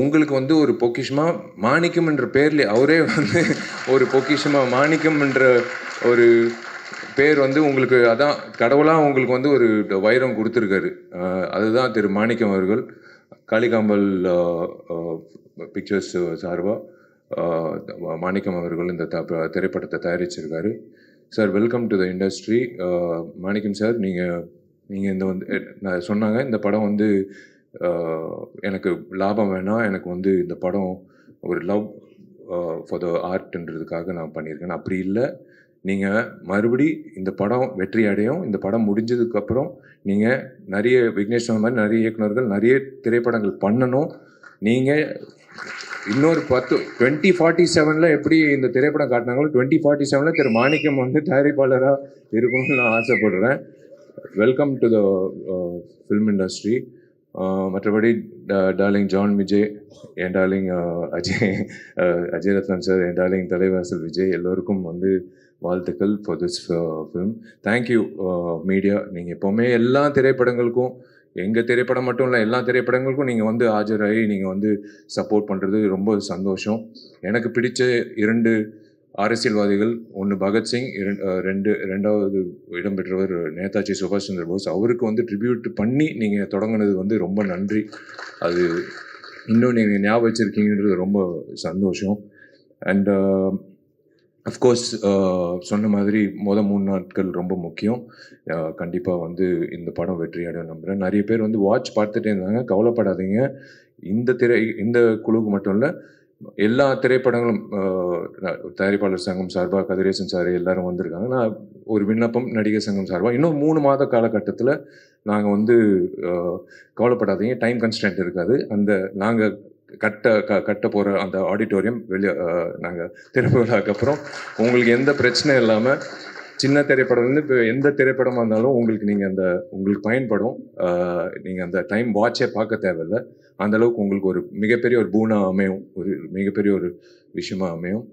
உங்களுக்கு வந்து ஒரு பொக்கிஷமாக மாணிக்கம் என்ற பேர்ல அவரே வந்து ஒரு பொக்கிஷமாக மாணிக்கம் என்ற ஒரு பேர் வந்து உங்களுக்கு அதான் கடவுளாக உங்களுக்கு வந்து ஒரு வைரம் கொடுத்துருக்காரு. அதுதான் திரு மாணிக்கம் அவர்கள். காளிகாம்பல் பிக்சர்ஸ் சார்பாக மாணிக்கம் அவர்கள் இந்த த- திரைப்படத்தை தயாரிச்சிருக்காரு. Sir welcome to the industry Manickam sir நீங்கள் நீங்கள் இந்த வந்து நான் சொன்னாங்க இந்த படம் வந்து எனக்கு லாபம் வேணாம் எனக்கு வந்து இந்த படம் ஒரு லவ் ஃபார் த ஆர்ட்ன்றதுக்காக நான் பண்ணியிருக்கேன். அப்படி இல்லை. நீங்கள் மறுபடி இந்த படம் வெற்றி அடையும். இந்த படம் முடிஞ்சதுக்கப்புறம் நீங்கள் நிறைய விக்னேஷ் மாதிரி நிறைய இயக்குனர்கள் நிறைய திரைப்படங்கள் பண்ணணும். நீங்கள் இன்னொரு பத்து டுவெண்ட்டி ஃபார்ட்டி செவனில் எப்படி இந்த திரைப்படம் காட்டினாங்களோ டுவெண்ட்டி ஃபார்ட்டி செவனில் திரு மாணிக்கம் வந்து தயாரிப்பாளராக இருக்கணும்னு நான் ஆசைப்படுறேன். Welcome to the film industry மற்றபடி டார்லிங் ஜான் விஜய் என் டார்லிங் அஜய் அஜய் ரத்னம் சார் என் டார்லிங் தலைவாசல் விஜய் எல்லோருக்கும் வந்து வாழ்த்துக்கள் for this film thank you media நீங்கள் எப்போவுமே எல்லா திரைப்படங்களுக்கும் எங்கள் திரைப்படம் மட்டும் இல்லை எல்லா திரைப்படங்களுக்கும் நீங்கள் வந்து ஆஜராகி நீங்கள் வந்து சப்போர்ட் பண்ணுறது ரொம்ப சந்தோஷம். எனக்கு பிடிச்ச இரண்டு அரசியல்வாதிகள் ஒன்று பகத்சிங் ரெண்டு ரெண்டாவது இடம் பெற்றவர் நேதாஜி சுபாஷ் சந்திர போஸ். அவருக்கு வந்து ட்ரிபியூட் பண்ணி நீங்கள் தொடங்குனது வந்து ரொம்ப நன்றி. அது இன்னும் நீங்கள் ஞாபகம் வச்சுருக்கீங்கன்றது ரொம்ப சந்தோஷம். அண்ட் அஃப்கோர்ஸ் சொன்ன மாதிரி மொத மூணு நாட்கள் ரொம்ப முக்கியம். கண்டிப்பாக வந்து இந்த படம் வெற்றி நம்புகிறேன் நிறைய பேர் வந்து வாட்ச் பார்த்துட்டே இருந்தாங்க. கவலைப்படாதீங்க. இந்த திரை இந்த குழுவுக்கு மட்டும் இல்லை எல்லா திரைப்படங்களும் தயாரிப்பாளர் சங்கம் சார்பாக கதிரேசன் சார் எல்லாரும் வந்திருக்காங்க. நான் ஒரு விண்ணப்பம் நடிகர் சங்கம் சார்பாக இன்னும் மூணு மாத காலகட்டத்தில் நாங்கள் வந்து கவலைப்படாதீங்க. டைம் கன்ஸ்டன்ட் இருக்காது. அந்த நாங்கள் கட்ட க கட்ட போகிற அந்த ஆடிட்டோரியம் வெளியே நாங்கள் திரும்ப அப்புறம் உங்களுக்கு எந்த பிரச்சனையும் இல்லாமல் சின்ன திரைப்படம் வந்து இப்போ எந்த திரைப்படமாக இருந்தாலும் உங்களுக்கு நீங்கள் அந்த உங்களுக்கு பயன்படும். நீங்கள் அந்த டைம் வாட்சே பார்க்க தேவையில்ல. அந்தளவுக்கு உங்களுக்கு ஒரு மிகப்பெரிய ஒரு பூனாக அமையும். ஒரு மிகப்பெரிய ஒரு விஷயமா அமையும்.